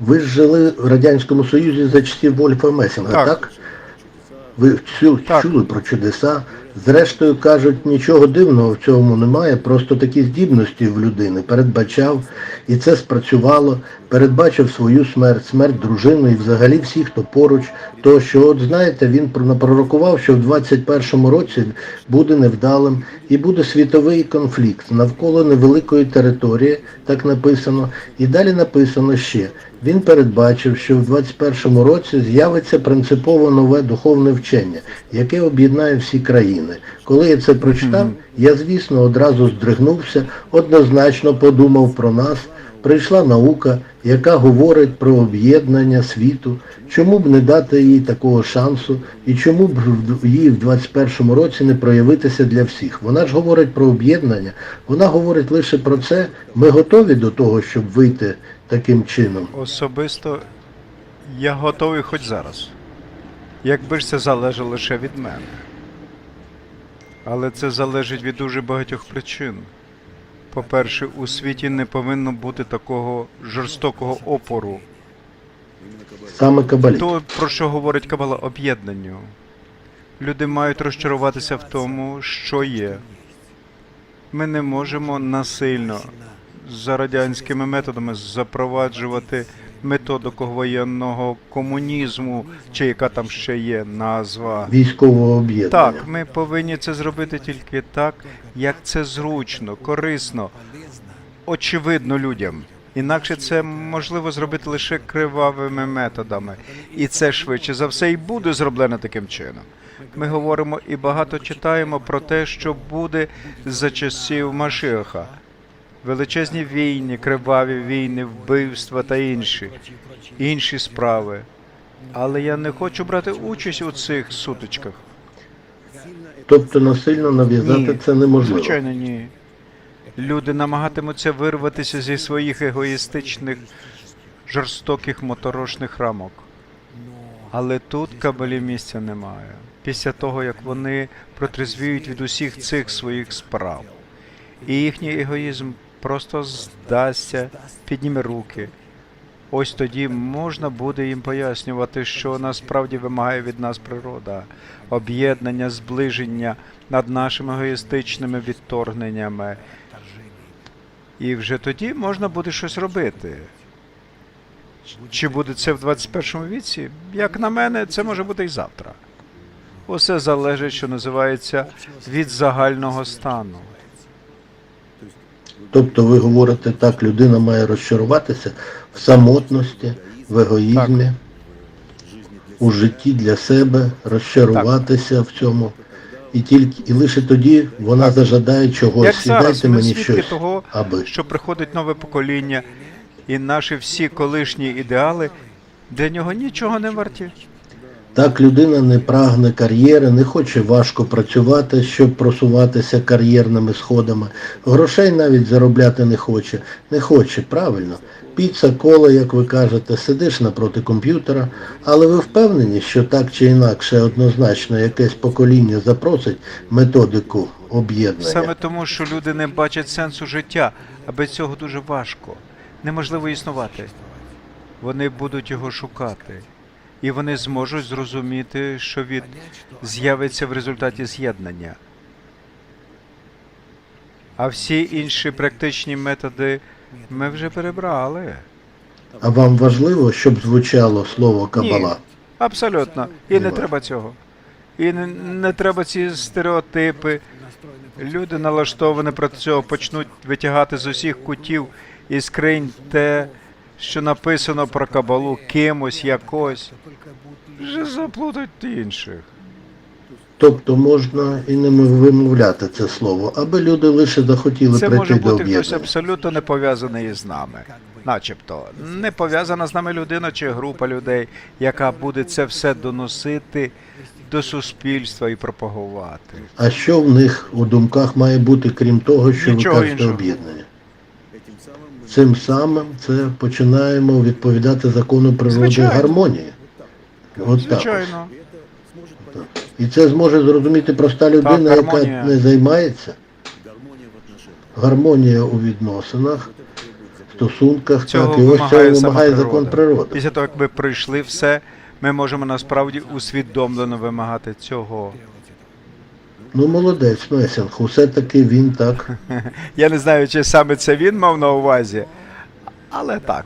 Ви ж жили в Радянському Союзі за часів Вольфа Месінга, так? Так. Ви всю Так. чули про чудеса. Зрештою, кажуть, нічого дивного в цьому немає, просто такі здібності в людини передбачав, і це спрацювало, передбачив свою смерть, смерть дружини і взагалі всіх, хто поруч. То що, от знаєте, він про- напророкував, що в 21-му році буде невдалим і буде світовий конфлікт навколо невеликої території, так написано. І далі написано ще. Він передбачив, що в 21-му році з'явиться принципово нове духовне вчення, яке об'єднає всі країни. Коли я це прочитав, я, звісно, одразу здригнувся, однозначно подумав про нас. Прийшла наука, яка говорить про об'єднання світу. Чому б не дати їй такого шансу і чому б їй в 21-му році не проявитися для всіх? Вона ж говорить про об'єднання, вона говорить лише про це. Ми готові до того, щоб вийти таким чином. Особисто я готовий хоч зараз. Якби ж це залежало лише від мене. Але це залежить від дуже багатьох причин. По-перше, у світі не повинно бути такого жорстокого опору. Саме кабаліт. То, про що говорить Кабала, об'єднанню. Люди мають розчаруватися в тому, що є. Ми не можемо насильно за радянськими методами запроваджувати методику воєнного комунізму, чи яка там ще є назва. Військового об'єднання. Так, ми повинні це зробити тільки так, як це зручно, корисно, очевидно людям. Інакше це можливо зробити лише кривавими методами, і це швидше за все і буде зроблено таким чином. Ми говоримо і багато читаємо про те, що буде за часів Машиха. Величезні війни, криваві війни, вбивства та інші, інші справи. Але я не хочу брати участь у цих сутичках. Тобто насильно нав'язати Ні, це неможливо. Звичайно, ні. Люди намагатимуться вирватися зі своїх егоїстичних, жорстоких моторошних рамок. Але тут кабелі місця немає. Після того, як вони протрезвіють від усіх цих своїх справ. І їхній егоїзм просто здасться, підніме руки. Ось тоді можна буде їм пояснювати, що насправді вимагає від нас природа, об'єднання, зближення над нашими егоїстичними відторгненнями. І вже тоді можна буде щось робити. Чи буде це в 21 віці? Як на мене, це може бути і завтра. Усе залежить, що називається, від загального стану. Тобто ви говорите так, людина має розчаруватися в самотності, в егоїзмі, у житті для себе, розчаруватися в цьому. І тільки і лише тоді вона зажадає чогось. І зараз ми мені щось, того, аби. що приходить нове покоління, і наші всі колишні ідеали для нього нічого не варті. Так людина не прагне кар'єри, не хоче важко працювати, щоб просуватися кар'єрними сходами. Грошей навіть заробляти не хоче. Не хоче, правильно. Піца, кола, як ви кажете, сидиш напроти комп'ютера, але ви впевнені, що так чи інакше однозначно якесь покоління запросить методику об'єднання. Саме тому, що люди не бачать сенсу життя, а без цього дуже важко. Неможливо існувати. Вони будуть його шукати. І вони зможуть зрозуміти, що від з'явиться в результаті з'єднання. А всі інші практичні методи ми вже перебрали. А вам важливо, щоб звучало слово кабала? Абсолютно. І не Давай. треба цього. І не, не треба ці стереотипи. Люди налаштовані проти цього почнуть витягати з усіх кутів і скринь те, що написано про кабалу кимось, якось. Вже заплутать інших. Тобто можна і не вимовляти це слово, аби люди лише захотіли Це прийти може до бути хтось об'єднання. абсолютно не пов'язаний із нами. Начебто не пов'язана з нами людина чи група людей, яка буде це все доносити до суспільства і пропагувати. А що в них у думках має бути, крім того, що Нічого ви кажете об'єднання? Цим самим це починаємо відповідати закону природи Звичайно. гармонії. От так. Звичайно. І це зможе зрозуміти проста людина, гармонія. яка не займається. Гармонія у відносинах стосунках, Цього так, і ось цього вимагає природа. закон природи. Після того, як ми пройшли все, ми можемо насправді усвідомлено вимагати цього. Ну, молодець, Месінг, усе таки він так. Я не знаю, чи саме це він мав на увазі, але так.